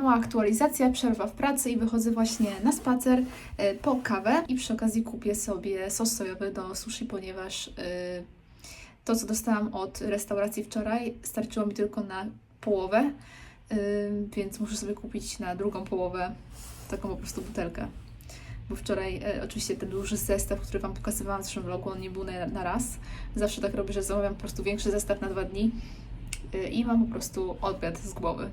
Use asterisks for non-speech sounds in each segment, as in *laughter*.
Mała aktualizacja, przerwa w pracy i wychodzę właśnie na spacer e, po kawę i przy okazji kupię sobie sos sojowy do sushi, ponieważ e, to, co dostałam od restauracji wczoraj, starczyło mi tylko na połowę, e, więc muszę sobie kupić na drugą połowę taką po prostu butelkę. Bo wczoraj e, oczywiście ten duży zestaw, który Wam pokazywałam w zeszłym vlogu, on nie był na, na raz. Zawsze tak robię, że zamawiam po prostu większy zestaw na dwa dni i mam po prostu obiad z głowy.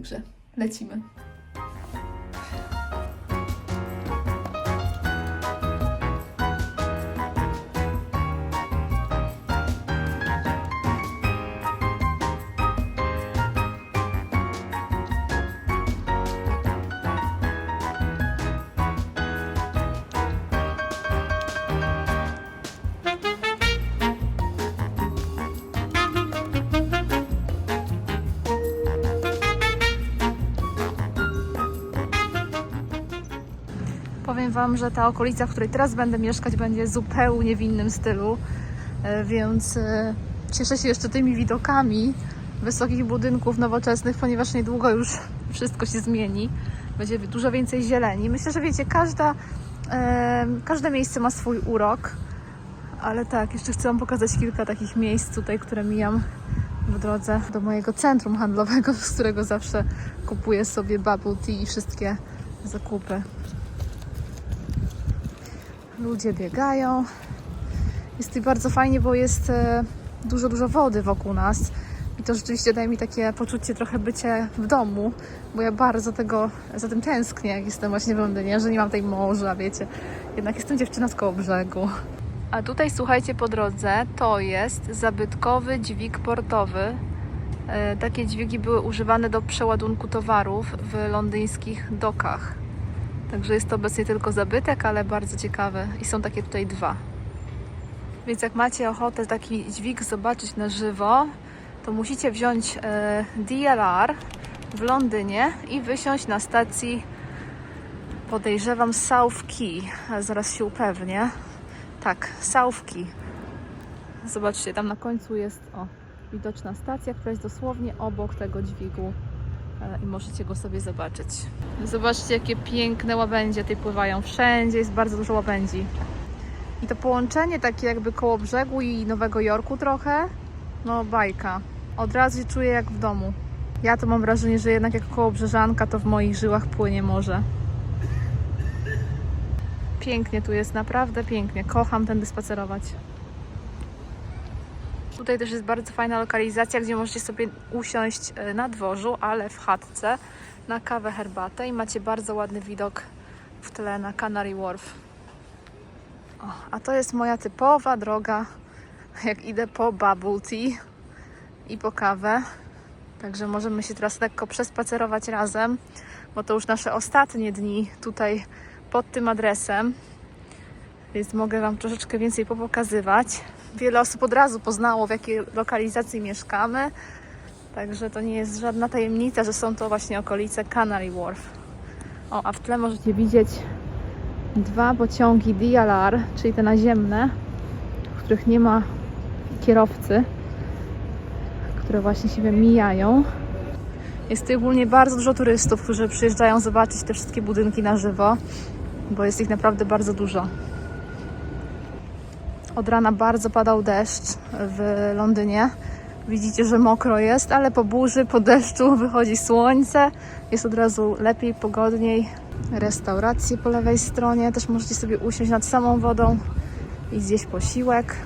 Także lecimy. Wam, że ta okolica, w której teraz będę mieszkać, będzie zupełnie w innym stylu, e, więc e, cieszę się jeszcze tymi widokami wysokich budynków nowoczesnych, ponieważ niedługo już wszystko się zmieni. Będzie dużo więcej zieleni. Myślę, że wiecie, każda, e, każde miejsce ma swój urok, ale tak, jeszcze chcę Wam pokazać kilka takich miejsc tutaj, które mijam w drodze do mojego centrum handlowego, *laughs* z którego zawsze kupuję sobie bubble tea i wszystkie zakupy. Ludzie biegają. Jest tutaj bardzo fajnie, bo jest e, dużo, dużo wody wokół nas. I to rzeczywiście daje mi takie poczucie trochę bycia w domu, bo ja bardzo tego, za tym tęsknię, jak jestem właśnie w Londynie, że nie mam tej morza, wiecie. Jednak jestem dziewczyna z koło brzegu. A tutaj, słuchajcie, po drodze to jest zabytkowy dźwig portowy. E, Takie dźwigi były używane do przeładunku towarów w londyńskich dokach. Także jest to obecnie tylko zabytek, ale bardzo ciekawy. I są takie tutaj dwa. Więc jak macie ochotę taki dźwig zobaczyć na żywo, to musicie wziąć e, DLR w Londynie i wysiąść na stacji, podejrzewam, South Key. A Zaraz się upewnię. Tak, South Key. Zobaczcie, tam na końcu jest o, widoczna stacja, która jest dosłownie obok tego dźwigu e, i możecie go sobie zobaczyć. Zobaczcie, jakie piękne łabędzie tutaj pływają. Wszędzie jest bardzo dużo łabędzi. I to połączenie takie jakby koło brzegu i Nowego Jorku trochę, no bajka. Od razu się czuję jak w domu. Ja to mam wrażenie, że jednak jak koło brzeżanka, to w moich żyłach płynie morze. Pięknie tu jest, naprawdę pięknie. Kocham tędy spacerować. Tutaj też jest bardzo fajna lokalizacja, gdzie możecie sobie usiąść e, na dworzu, ale w chatce na kawę, herbatę i macie bardzo ładny widok w tle na Canary Wharf. O, a to jest moja typowa droga, jak idę po bubble tea i po kawę. Także możemy się teraz lekko przespacerować razem, bo to już nasze ostatnie dni tutaj pod tym adresem, więc mogę Wam troszeczkę więcej popokazywać. Wiele osób od razu poznało, w jakiej lokalizacji mieszkamy, także to nie jest żadna tajemnica, że są to właśnie okolice Canary Wharf. O, a w tle możecie widzieć dwa pociągi DLR, czyli te naziemne, w których nie ma kierowcy, które właśnie siebie mijają. Jest tutaj ogólnie bardzo dużo turystów, którzy przyjeżdżają zobaczyć te wszystkie budynki na żywo, bo jest ich naprawdę bardzo dużo. Od rana bardzo padał deszcz w Londynie. Widzicie, że mokro jest, ale po burzy, po deszczu wychodzi słońce. Jest od razu lepiej, pogodniej. Restauracje po lewej stronie. Też możecie sobie usiąść nad samą wodą i zjeść posiłek.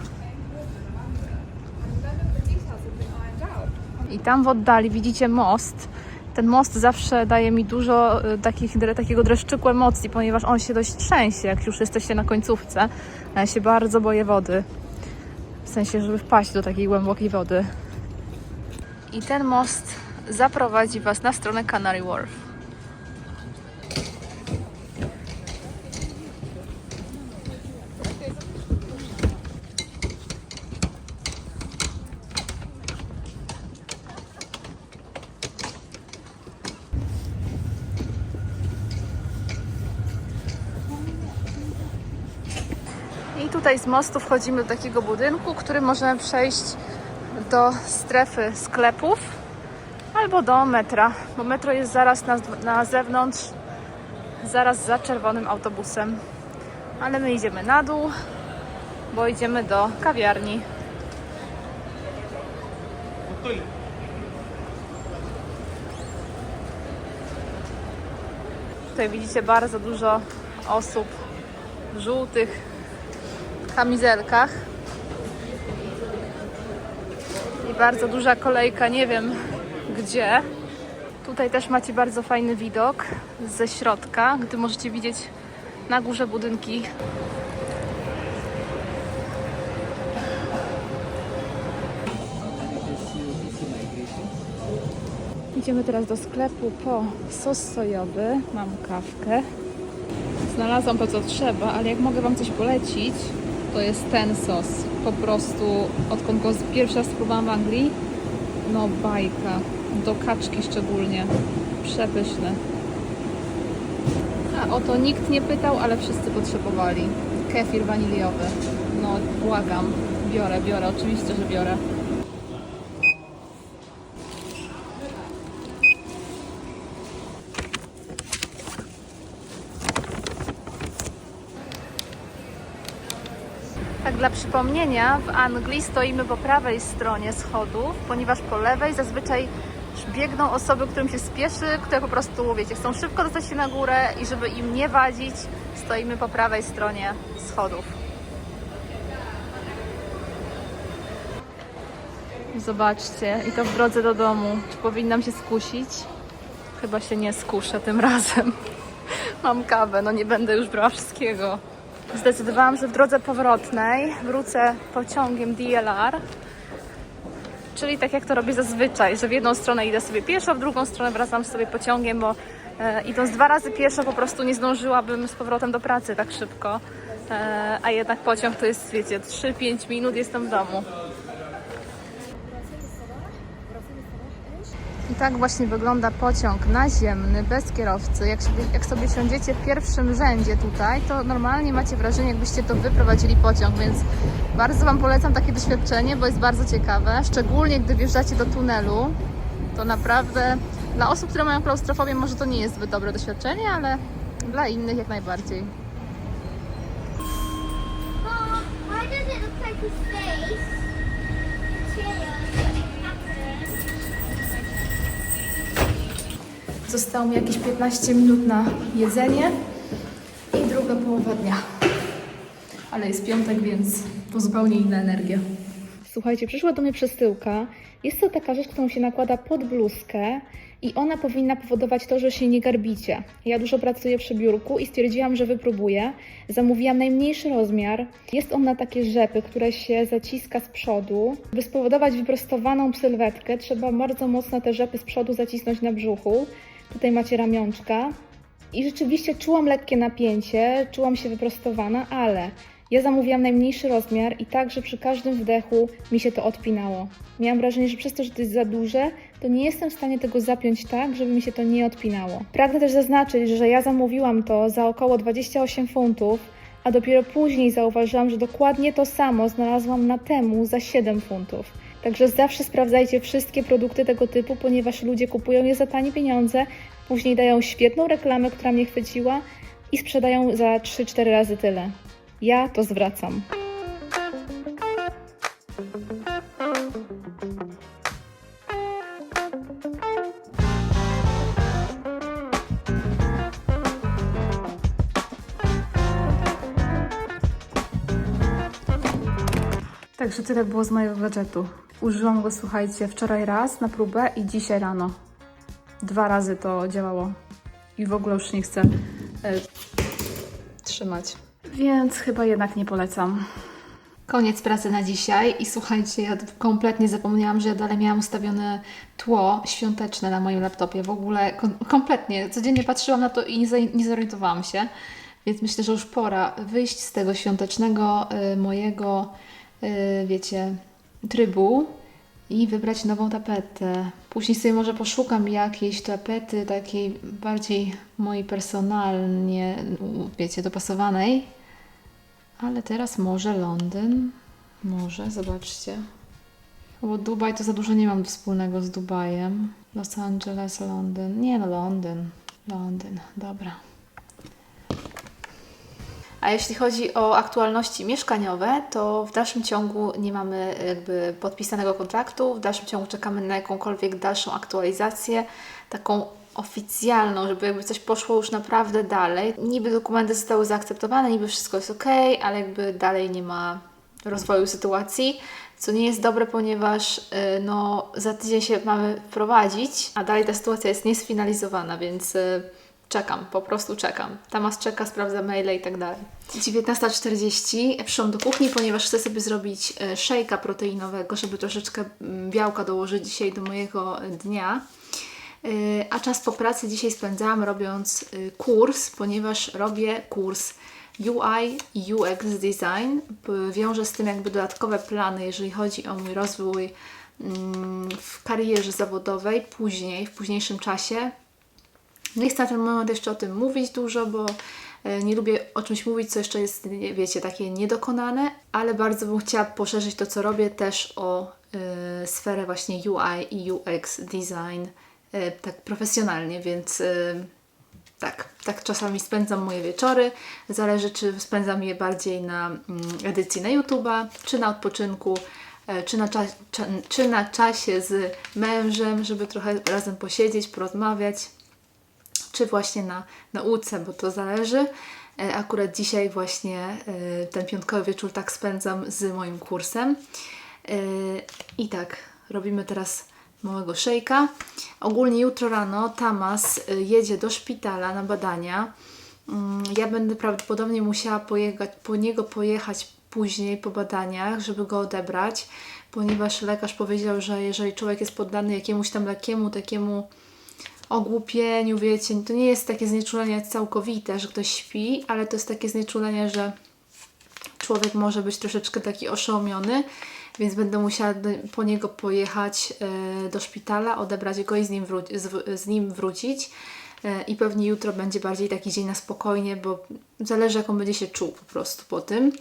I tam w oddali widzicie most. Ten most zawsze daje mi dużo y, takich, takiego dreszczyku emocji, ponieważ on się dość trzęsie, jak już jesteście na końcówce. Ja się bardzo boję wody. W sensie, żeby wpaść do takiej głębokiej wody. I ten most zaprowadzi Was na stronę Canary Wharf. I tutaj z mostu wchodzimy do takiego budynku, który możemy przejść do strefy sklepów, albo do metra, bo metro jest zaraz na, na zewnątrz, zaraz za czerwonym autobusem. Ale my idziemy na dół, bo idziemy do kawiarni. Tutaj widzicie bardzo dużo osób żółtych kamizelkach. I bardzo duża kolejka, nie wiem gdzie. Tutaj też macie bardzo fajny widok ze środka, gdy możecie widzieć na górze budynki. Idziemy teraz do sklepu po sos sojowy. Mam kawkę. Znalazłam to, co trzeba, ale jak mogę Wam coś polecić, to jest ten sos. Po prostu, odkąd go pierwszy raz spróbowałam w Anglii, no bajka. Do kaczki szczególnie. Przepyszne. A o to nikt nie pytał, ale wszyscy potrzebowali. Kefir waniliowy. No błagam. Biorę, biorę. Oczywiście, że biorę. Dla przypomnienia, w Anglii stoimy po prawej stronie schodów, ponieważ po lewej zazwyczaj biegną osoby, którym się spieszy, które po prostu, wiecie, chcą szybko dostać się na górę i żeby im nie wadzić, stoimy po prawej stronie schodów. Zobaczcie, i to w drodze do domu. Czy powinnam się skusić? Chyba się nie skuszę tym *laughs* razem. Mam kawę, no nie będę już brała wszystkiego. Zdecydowałam, że w drodze powrotnej wrócę pociągiem DLR. Czyli tak jak to robię zazwyczaj, że w jedną stronę idę sobie pieszo, w drugą stronę wracam sobie pociągiem, bo e, idąc dwa razy pieszo po prostu nie zdążyłabym z powrotem do pracy tak szybko. E, a jednak pociąg to jest, wiecie, 3-5 minut jestem w domu. I tak właśnie wygląda pociąg naziemny, bez kierowcy. Jak sobie, jak sobie siądziecie w pierwszym rzędzie tutaj, to normalnie macie wrażenie, jakbyście to wyprowadzili pociąg, więc bardzo Wam polecam takie doświadczenie, bo jest bardzo ciekawe. Szczególnie gdy wjeżdżacie do tunelu, to naprawdę dla osób, które mają klaustrofobię może to nie jest zbyt dobre doświadczenie, ale dla innych jak najbardziej. Mom, why does it look like a face? Zostało mi jakieś 15 minut na jedzenie i druga połowa dnia. Ale jest piątek, więc to zupełnie inna energia. Słuchajcie, przyszła do mnie przesyłka. Jest to taka rzecz, którą się nakłada pod bluzkę i ona powinna powodować to, że się nie garbicie. Ja dużo pracuję przy biurku i stwierdziłam, że wypróbuję. Zamówiłam najmniejszy rozmiar. Jest on na takie rzepy, które się zaciska z przodu. By spowodować wyprostowaną sylwetkę, trzeba bardzo mocno te rzepy z przodu zacisnąć na brzuchu. Tutaj macie ramionczka. I rzeczywiście czułam lekkie napięcie, czułam się wyprostowana, ale ja zamówiłam najmniejszy rozmiar i tak, że przy każdym wdechu mi się to odpinało. Miałam wrażenie, że przez to, że to jest za duże, to nie jestem w stanie tego zapiąć tak, żeby mi się to nie odpinało. Pragnę też zaznaczyć, że ja zamówiłam to za około 28 funtów, a dopiero później zauważyłam, że dokładnie to samo znalazłam na temu za 7 funtów. Także zawsze sprawdzajcie wszystkie produkty tego typu, ponieważ ludzie kupują je za tanie pieniądze, później dają świetną reklamę, która mnie chwyciła i sprzedają za 3-4 razy tyle. Ja to zwracam. Także tyle było z mojego gadżetu. Użyłam go, słuchajcie, wczoraj raz na próbę i dzisiaj rano. Dwa razy to działało. I w ogóle już nie chcę e, trzymać. Więc chyba jednak nie polecam. Koniec pracy na dzisiaj i słuchajcie, ja kompletnie zapomniałam, że ja dalej miałam ustawione tło świąteczne na moim laptopie. W ogóle kom- kompletnie. Codziennie patrzyłam na to i nie, nie zorientowałam się. Więc myślę, że już pora wyjść z tego świątecznego y, mojego, wiecie, trybu i wybrać nową tapetę. Później sobie może poszukam jakiejś tapety takiej bardziej mojej personalnie, wiecie, dopasowanej. Ale teraz może Londyn. Może, zobaczcie. Bo Dubaj to za dużo nie mam wspólnego z Dubajem. Los Angeles, Londyn. Nie no, Londyn. Londyn, dobra. A jeśli chodzi o aktualności mieszkaniowe, to w dalszym ciągu nie mamy jakby podpisanego kontraktu, w dalszym ciągu czekamy na jakąkolwiek dalszą aktualizację, taką oficjalną, żeby jakby coś poszło już naprawdę dalej. Niby dokumenty zostały zaakceptowane, niby wszystko jest ok, ale jakby dalej nie ma rozwoju sytuacji, co nie jest dobre, ponieważ y, no, za tydzień się mamy wprowadzić, a dalej ta sytuacja jest niesfinalizowana, więc y, czekam, po prostu czekam. Tamas czeka, sprawdza maile i tak dalej. 19.40 przyszłam do kuchni, ponieważ chcę sobie zrobić y, szejka proteinowego, żeby troszeczkę mm, białka dołożyć dzisiaj do mojego y, dnia. A czas po pracy dzisiaj spędzałam robiąc kurs, ponieważ robię kurs UI UX Design. Wiążę z tym jakby dodatkowe plany, jeżeli chodzi o mój rozwój mm, w karierze zawodowej później, w późniejszym czasie. Nie chcę na ten moment jeszcze o tym mówić dużo, bo e, nie lubię o czymś mówić, co jeszcze jest, wiecie, takie niedokonane, ale bardzo bym chciała poszerzyć to, co robię, też o e, sferę właśnie UI i UX design, e, tak profesjonalnie, więc e, tak, tak czasami spędzam moje wieczory. Zależy, czy spędzam je bardziej na mm, edycji na YouTube'a, czy na odpoczynku, e, czy na, cza- czy na czasie z mężem, żeby trochę razem posiedzieć, porozmawiać czy właśnie na nauce, bo to zależy. E, Akurat dzisiaj właśnie e, ten piątkowy wieczór tak spędzam z moim kursem. E, I tak, robimy teraz małego szejka. Ogólnie jutro rano Tamas jedzie do szpitala na badania. Mm, Ja będę prawdopodobnie musiała pojechać, po niego pojechać później po badaniach, żeby go odebrać, ponieważ lekarz powiedział, że jeżeli człowiek jest poddany jakiemuś tam lekiemu, takiemu ogłupieniu, wiecie, to nie jest takie znieczulenie całkowite, że ktoś śpi, ale to jest takie znieczulenie, że człowiek może być troszeczkę taki oszołomiony, więc będę musiała po niego pojechać e, do szpitala, odebrać go i z nim, z, z nim wrócić. E, I pewnie jutro będzie bardziej taki dzień na spokojnie, bo zależy jak on będzie się czuł po prostu po tym.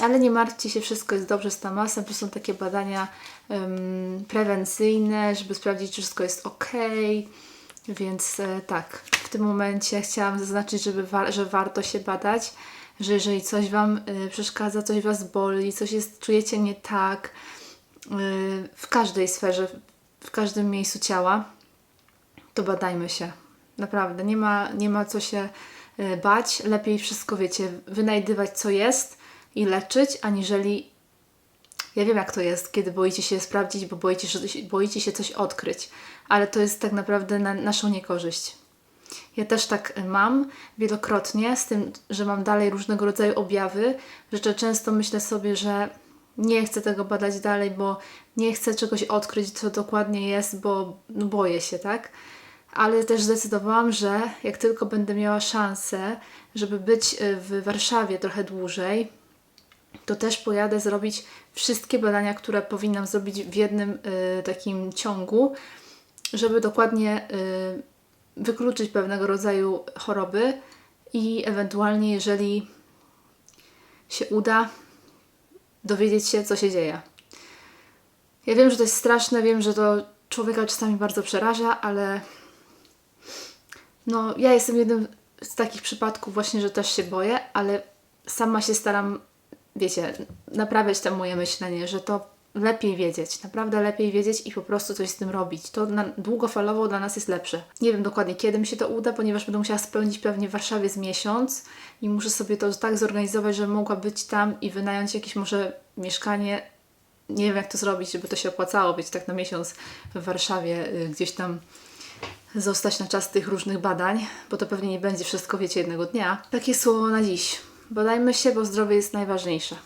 Ale nie martwcie się, wszystko jest dobrze z Tamasem. To są takie badania em, prewencyjne, żeby sprawdzić, czy wszystko jest ok. Więc e, tak, w tym momencie chciałam zaznaczyć, żeby wa- że warto się badać, że jeżeli coś Wam e, przeszkadza, coś Was boli, coś jest, czujecie nie tak, e, w każdej sferze, w każdym miejscu ciała, to badajmy się. Naprawdę, nie ma, nie ma co się e, bać. Lepiej wszystko, wiecie, wynajdywać co jest i leczyć, aniżeli ja wiem, jak to jest, kiedy boicie się sprawdzić, bo boicie boicie się coś odkryć, ale to jest tak naprawdę na naszą niekorzyść. Ja też tak mam wielokrotnie, z tym, że mam dalej różnego rodzaju objawy, że często myślę sobie, że nie chcę tego badać dalej, bo nie chcę czegoś odkryć, co dokładnie jest, bo no, boję się, tak? Ale też zdecydowałam, że jak tylko będę miała szansę, żeby być y, w Warszawie trochę dłużej, to też pojadę zrobić wszystkie badania, które powinnam zrobić w jednym y, takim ciągu, żeby dokładnie y, wykluczyć pewnego rodzaju choroby i ewentualnie, jeżeli się uda, dowiedzieć się, co się dzieje. Ja wiem, że to jest straszne, wiem, że to człowieka czasami bardzo przeraża, ale no, ja jestem jednym z takich przypadków właśnie, że też się boję, ale sama się staram, wiecie, naprawiać to moje myślenie, że to lepiej wiedzieć, naprawdę lepiej wiedzieć i po prostu coś z tym robić. To na, długofalowo dla nas jest lepsze. Nie wiem dokładnie kiedy mi się to uda, ponieważ będę musiała spełnić pewnie w Warszawie z miesiąc i muszę sobie to tak zorganizować, że mogła być tam i wynająć jakieś może mieszkanie. Nie wiem jak to zrobić, żeby to się opłacało być tak na miesiąc w Warszawie, y, gdzieś tam zostać na czas tych różnych badań, bo to pewnie nie będzie wszystko, wiecie, jednego dnia. Takie słowo na dziś. Badajmy się, bo zdrowie jest najważniejsze.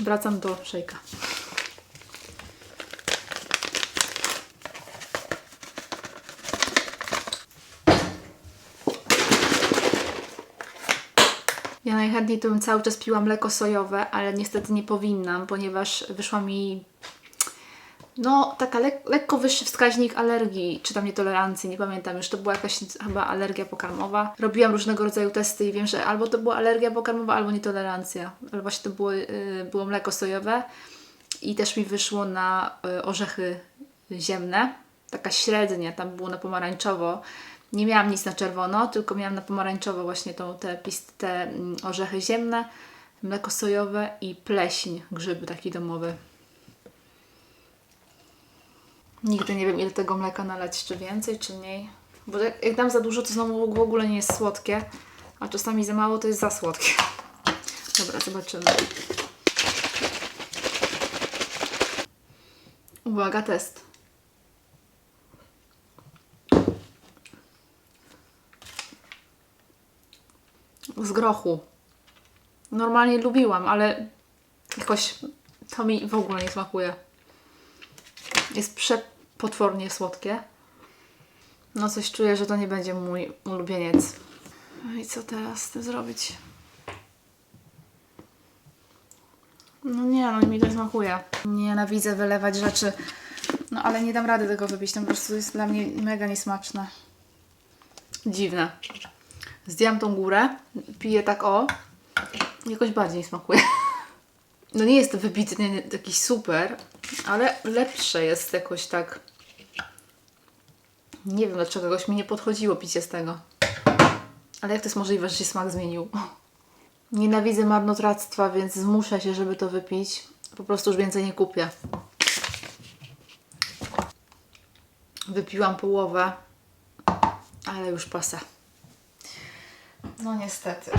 Wracam do szejka. Ja najchętniej to bym cały czas piła mleko sojowe, ale niestety nie powinnam, ponieważ wyszła mi no, taka lek- lekko wyższy wskaźnik alergii, czy tam nietolerancji, nie pamiętam już, to była jakaś chyba alergia pokarmowa. Robiłam różnego rodzaju testy i wiem, że albo to była alergia pokarmowa, albo nietolerancja. Ale właśnie to było, y, było mleko sojowe i też mi wyszło na y, orzechy ziemne, taka średnia, tam było na pomarańczowo. Nie miałam nic na czerwono, tylko miałam na pomarańczowo właśnie tą, te, pist- te mm, orzechy ziemne, mleko sojowe i pleśń, grzyb taki domowy. Nigdy nie wiem, ile tego mleka nalać, czy więcej, czy mniej. Bo jak, dam za dużo, to znowu w ogóle nie jest słodkie, a czasami za mało to jest za słodkie. Dobra, zobaczymy. Uwaga, test. Z grochu. Normalnie lubiłam, ale jakoś to mi w ogóle nie smakuje. Jest przepotwornie słodkie. No coś czuję, że to nie będzie mój ulubieniec. No i co teraz z tym zrobić? No nie, no mi to smakuje. Nienawidzę wylewać rzeczy. No ale nie dam rady tego wypić. To po prostu jest dla mnie mega niesmaczne. Dziwne. Zdjęłam tą górę, piję tak o. Jakoś bardziej smakuje. *laughs* No nie jest to wybitnie jakiś super, ale lepsze jest jakoś tak. Nie wiem dlaczego jakoś mi nie podchodziło picie z tego. Ale jak to jest możliwe, że się smak zmienił? Nienawidzę marnotrawstwa, więc zmuszę się, żeby to wypić. Po prostu już więcej nie kupię. Wypiłam połowę, ale już pasa. No niestety.